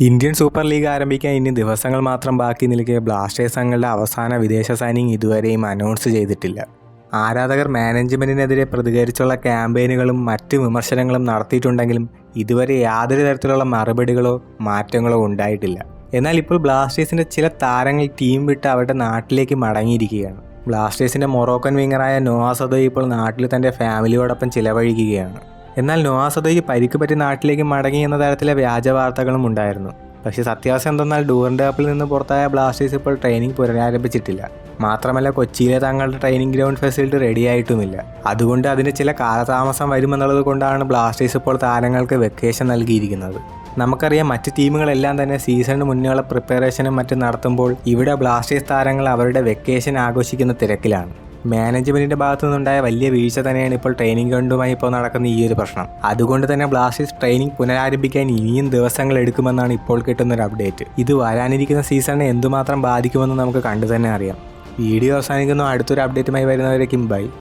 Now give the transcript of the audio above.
Indian super league ആരംഭിക്കാൻ ഇനി ദിവസങ്ങൾ മാത്രം ബാക്കി നിൽക്കെ ബ്ലാസ്റ്റേഴ്സ് തങ്ങളുടെ അവസാന വിദേശ സൈനിങ് ഇതുവരെയും അനൗൺസ് ചെയ്തിട്ടില്ല. ആരാധകർ മാനേജ്മെന്റിനെതിരെ പ്രതികരിച്ചുള്ള ക്യാമ്പയിനുകളും മറ്റ് വിമർശനങ്ങളും നടത്തിയിട്ടുണ്ടെങ്കിലും ഇതുവരെ യാതൊരു തരത്തിലുള്ള മറുപടികളോ മാറ്റങ്ങളോ ഉണ്ടായിട്ടില്ല. എന്നാൽ ഇപ്പോൾ ബ്ലാസ്റ്റേഴ്സിന്റെ ചില താരങ്ങൾ ടീം വിട്ട് അവരുടെ നാട്ടിലേക്ക് മടങ്ങിയിരിക്കുകയാണ്. ബ്ലാസ്റ്റേഴ്സിന്റെ മൊറോക്കൻ വിങ്ങറായ നോവാ സദോയ് ഇപ്പോൾ നാട്ടിൽ തന്റെ ഫാമിലിയോടൊപ്പം ചിലവഴിക്കുകയാണ്. എന്നാൽ നോവാ സദോയ്ക്ക് പരിക്ക് പറ്റി നാട്ടിലേക്ക് മടങ്ങി എന്ന തരത്തിലെ വ്യാജ വാർത്തകളും ഉണ്ടായിരുന്നു. പക്ഷേ സത്യാവസ്ഥ എന്തെന്നാൽ ഡൂറിന്റെ കപ്പിൽ നിന്ന് പുറത്തായ ബ്ലാസ്റ്റേഴ്സ് ഇപ്പോൾ ട്രെയിനിങ് പുനരാരംഭിച്ചിട്ടില്ല. മാത്രമല്ല കൊച്ചിയിലെ തങ്ങളുടെ ട്രെയിനിങ് ഗ്രൗണ്ട് ഫെസിലിറ്റി റെഡിയായിട്ടുമില്ല അതുകൊണ്ട് അതിന് ചില കാലതാമസം വരുമെന്നുള്ളത് കൊണ്ടാണ് ബ്ലാസ്റ്റേഴ്സ് ഇപ്പോൾ താരങ്ങൾക്ക് വെക്കേഷൻ നൽകിയിരിക്കുന്നത്. നമുക്കറിയാം മറ്റ് ടീമുകളെല്ലാം തന്നെ സീസണിന് മുന്നേയുള്ള പ്രിപ്പറേഷനും മറ്റും നടത്തുമ്പോൾ ഇവിടെ ബ്ലാസ്റ്റേഴ്സ് താരങ്ങൾ അവരുടെ വെക്കേഷൻ ആഘോഷിക്കുന്ന തിരക്കിലാണ്. മാനേജ്മെന്റിന്റെ ഭാഗത്തു നിന്നുണ്ടായ വലിയ വീഴ്ച തന്നെയാണ് ഇപ്പോൾ ട്രെയിനിങ് ഗ്രൗണ്ടുമായി ഇപ്പോൾ നടക്കുന്ന ഈ ഒരു പ്രശ്നം. അതുകൊണ്ട് തന്നെ ബ്ലാസ്റ്റേഴ്സ് ട്രെയിനിങ് പുനരാരംഭിക്കാൻ ഇനിയും ദിവസങ്ങൾ എടുക്കുമെന്നാണ് ഇപ്പോൾ കിട്ടുന്ന ഒരു അപ്ഡേറ്റ് ഇത് വരാനിരിക്കുന്ന സീസണിനെ എന്തുമാത്രം ബാധിക്കുമെന്ന് നമുക്ക് കണ്ടു തന്നെ അറിയാം. വീഡിയോ അവസാനിക്കുന്നു. അടുത്തൊരു അപ്ഡേറ്റുമായി വരുന്നവരേക്കും ബൈ